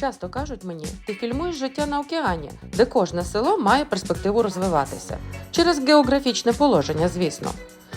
Часто кажуть мені, ти фільмуєш життя на океані, де кожне село має перспективу розвиватися через географічне положення, звісно.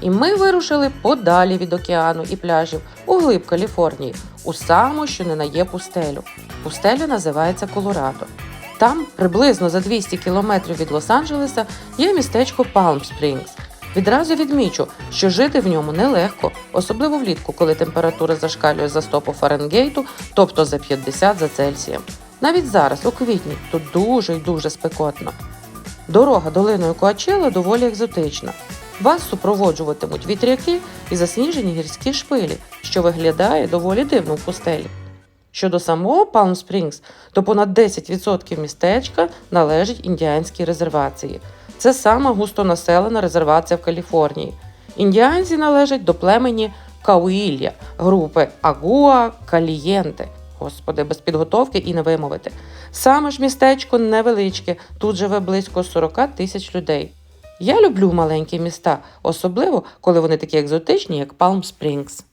І ми вирушили подалі від океану і пляжів у глиб Каліфорнії, у саму, що не є пустелю. Пустеля називається Колорадо. Там, приблизно за 200 кілометрів від Лос-Анджелеса, є містечко Палм Спрінгс. Відразу відмічу, що жити в ньому нелегко, особливо влітку, коли температура зашкалює за 100 по Фаренгейту, тобто за 50 за Цельсієм. Навіть зараз, у квітні, тут дуже й дуже спекотно. Дорога долиною Коачела доволі екзотична. Вас супроводжуватимуть вітряки і засніжені гірські шпилі, що виглядає доволі дивно в пустелі. Щодо самого Палм Спрінгс, то понад 10% містечка належить індіанській резервації. Це сама густонаселена резервація в Каліфорнії. Індіанці належать до племені Кауїлля, групи Агуа Калієнте. Господи, без підготовки і не вимовити. Саме ж містечко невеличке, тут живе близько 40 тисяч людей. Я люблю маленькі міста, особливо коли вони такі екзотичні, як Палм Спрінгс.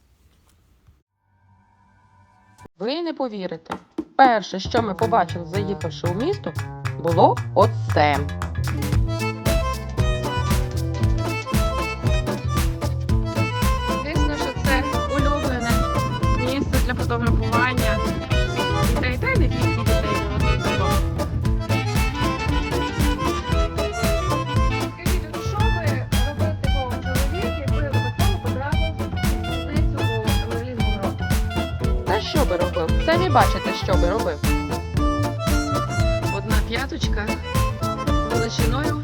Ви не повірите. Перше, що ми побачили, заїхавши у місто, було оце. Самі бачите, що би робив. Одна п'яточка величиною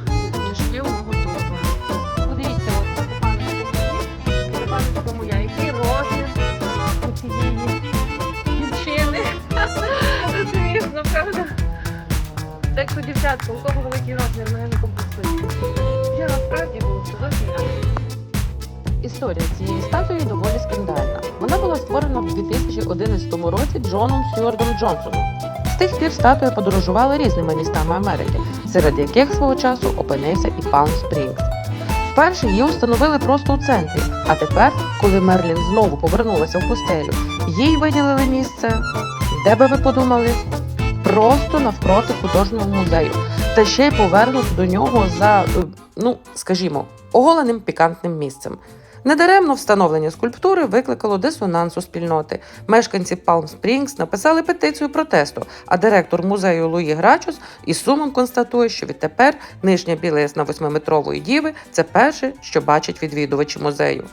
2011 році Джоном Стюардом Джонсоном. З тих пір статуя подорожувала різними містами Америки, серед яких свого часу опинився і Палм Спрінгс. Вперше її установили просто у центрі, а тепер, коли Мерлін знову повернулася в пустелю, їй виділили місце, де би ви подумали, просто навпроти художнього музею, та ще й повернути до нього за, е, ну скажімо, оголеним пікантним місцем. Недаремно встановлення скульптури викликало дисонанс у спільноти. Мешканці Палм Спрінгс написали петицію протесту, а директор музею Луї Грачус із сумом констатує, що відтепер нижня білизна восьмиметрової діви це перше, що бачать відвідувачі музею.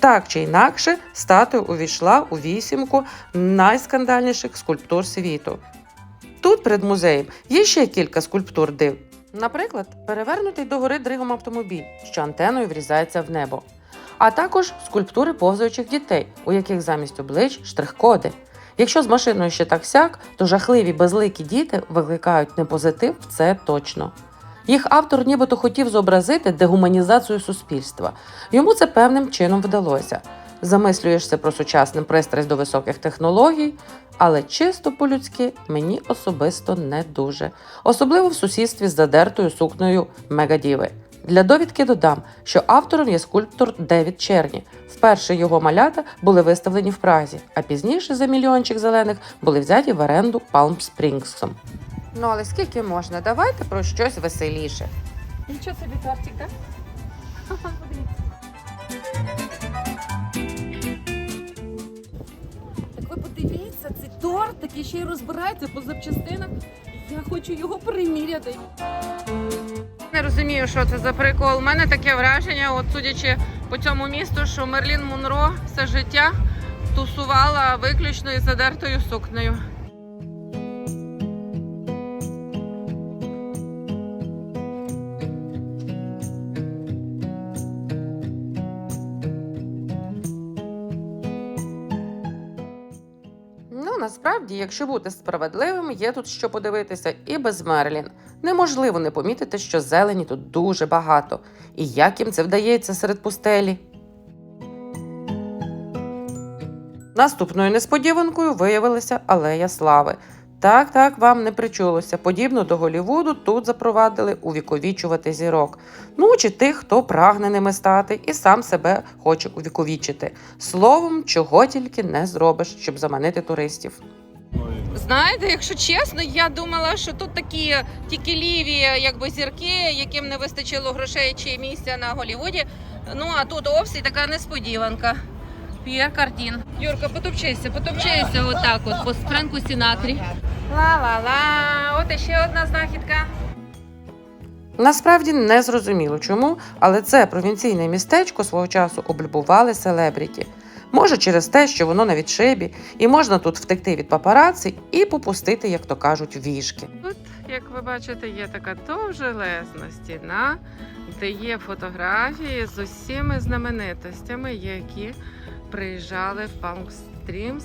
Так чи інакше, статуя увійшла у вісімку найскандальніших скульптур світу. Тут перед музеєм є ще кілька скульптур див. Наприклад, перевернутий догори дригом автомобіль, що антеною врізається в небо. А також скульптури повзаючих дітей, у яких замість облич штрих-коди. Якщо з машиною ще так сяк, то жахливі безликі діти викликають не позитив, це точно. Їх автор нібито хотів зобразити дегуманізацію суспільства. Йому це певним чином вдалося. Замислюєшся про сучасний пристрасть до високих технологій, але чисто по-людськи мені особисто не дуже, особливо в сусідстві з задертою сукнею мегадіви. Для довідки додам, що автором є скульптор Девід Черні. Вперше його малята були виставлені в Празі, а пізніше за мільйончик зелених були взяті в оренду Палм Спрінгсом. Ну але скільки можна? Давайте про щось веселіше. Нічого собі тортик, так? Так ви подивіться, цей торт такий ще й розбирається по запчастинах. Я хочу його приміряти. Розумію, що це за прикол. У мене таке враження, от судячи по цьому місту, що Мерлін Монро все життя тусувала виключно із задертою сукнею. Насправді, якщо бути справедливим, є тут що подивитися і без Мерлін. Неможливо не помітити, що зелені тут дуже багато. І як їм це вдається серед пустелі. Наступною несподіванкою виявилася алея слави. Так, так, вам не причулося. Подібно до Голівуду, тут запровадили увіковічувати зірок. Ну чи тих, хто прагне ними стати і сам себе хоче увіковічити. Словом, чого тільки не зробиш, щоб заманити туристів. Знаєте, якщо чесно, я думала, що тут такі тільки ліві, якби зірки, яким не вистачило грошей чи місця на Голлівуді. Ну а тут овсі така несподіванка. П'єр Кардін. Юрка, потопчися, потопчися отак от по Френку Сінатрі. Ла-ла-ла. От іще одна знахідка. Насправді не зрозуміло чому, але це провінційне містечко свого часу облюбували селебріті. Може, через те, що воно на відшибі, і можна тут втекти від папараці і попустити, як то кажуть, вішки. Тут, як ви бачите, є така довжелезна стіна, де є фотографії з усіма знаменитостями, які приїжджали в Палм Стрімс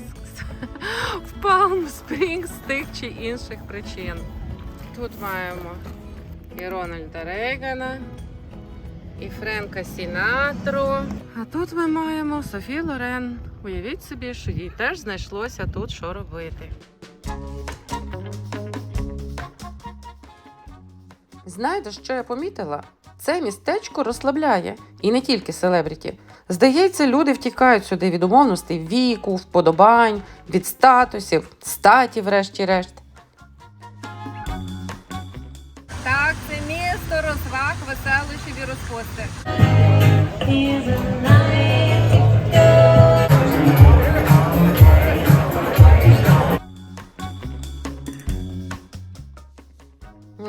в Палм Спрінгс з тих чи інших причин. Тут маємо і Рональда Рейгана, і Френка Сінатру. А тут ми маємо Софі Лорен. Уявіть собі, що їй теж знайшлося тут що робити. Знаєте, що я помітила? Це містечко розслабляє і не тільки селебріті. Здається, люди втікають сюди від умовностей віку, вподобань, від статусів, статі, врешті-решт. Так, це місто розваг, веселощів і розпусти.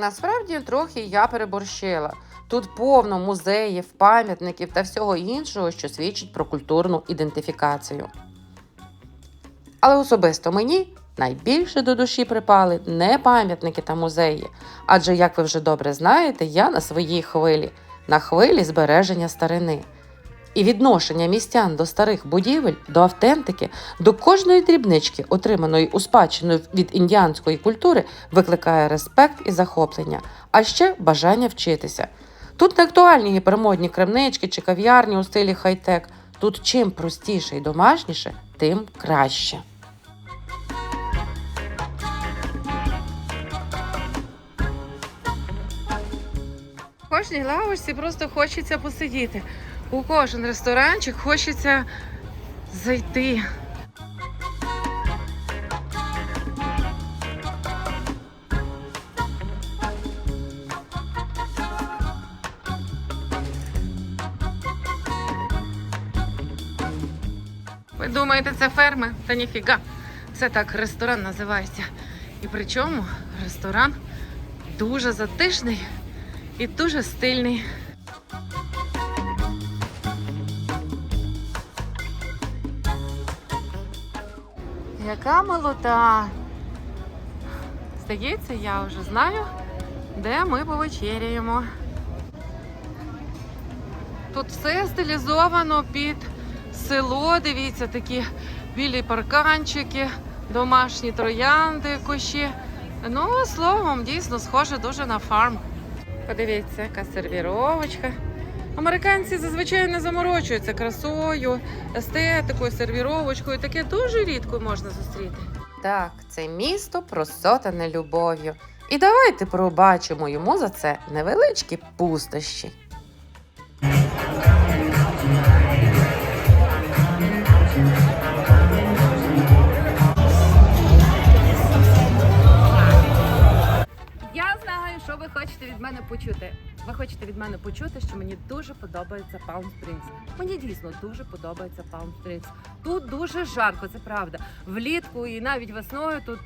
Насправді трохи я переборщила. Тут повно музеїв, пам'ятників та всього іншого, що свідчить про культурну ідентифікацію. Але особисто мені найбільше до душі припали не пам'ятники та музеї. Адже, як ви вже добре знаєте, я на своїй хвилі, на хвилі збереження старини. І відношення містян до старих будівель, до автентики, до кожної дрібнички, отриманої у спадщину від індіанської культури, викликає респект і захоплення, а ще бажання вчитися. Тут не актуальні гіпермодні крамнички чи кав'ярні у стилі хай-тек. Тут чим простіше і домашніше, тим краще. В кожній лавочці просто хочеться посидіти. У кожен ресторанчик хочеться зайти. Думаєте, це ферми? Та ніфіга. Це так ресторан називається. І причому ресторан дуже затишний і дуже стильний. Яка молода. Здається, я вже знаю, де ми повечеряємо. Тут все стилізовано під село. Дивіться, такі білі парканчики, домашні троянди, кущі. Ну, словом, дійсно схоже дуже на фарм. Подивіться, яка сервіровочка. Американці зазвичай не заморочуються красою, естетикою, сервіровочкою. Таке дуже рідко можна зустріти. Так, це місто просотане любов'ю. І давайте пробачимо йому за це невеличкі пустощі. Знаю, що ви хочете від мене почути. Ви хочете від мене почути, що мені дуже подобається Palm Springs. Мені дійсно дуже подобається Palm Springs. Тут дуже жарко, це правда. Влітку і навіть весною тут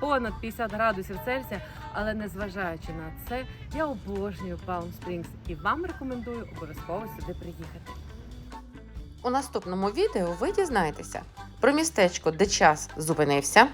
понад 50 градусів Цельсія. Але незважаючи на це, я обожнюю Palm Springs і вам рекомендую обов'язково сюди приїхати. У наступному відео ви дізнаєтеся про містечко, де час зупинився,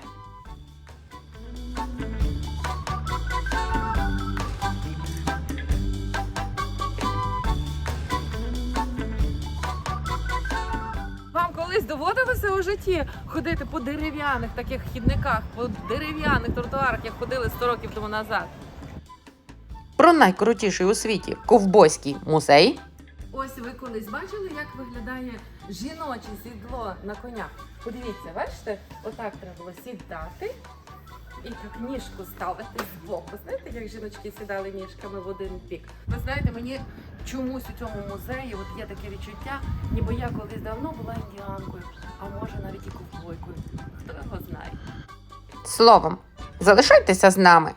доводилося у житті ходити по дерев'яних таких хідниках, по дерев'яних тротуарах, як ходили 100 років тому назад. про найкрутіший у світі ковбойський музей. Ось ви колись бачили, як виглядає жіноче сідло на конях. Подивіться, бачите, отак треба було сідати і так ставити збоку. Знаєте, як жіночки сідали ніжками в один бік? Ви знаєте, мені чомусь у цьому музеї от є таке відчуття, ніби я колись давно була індіанкою, а може навіть і ковбойкою. Хто його знає? Словом, залишайтеся з нами.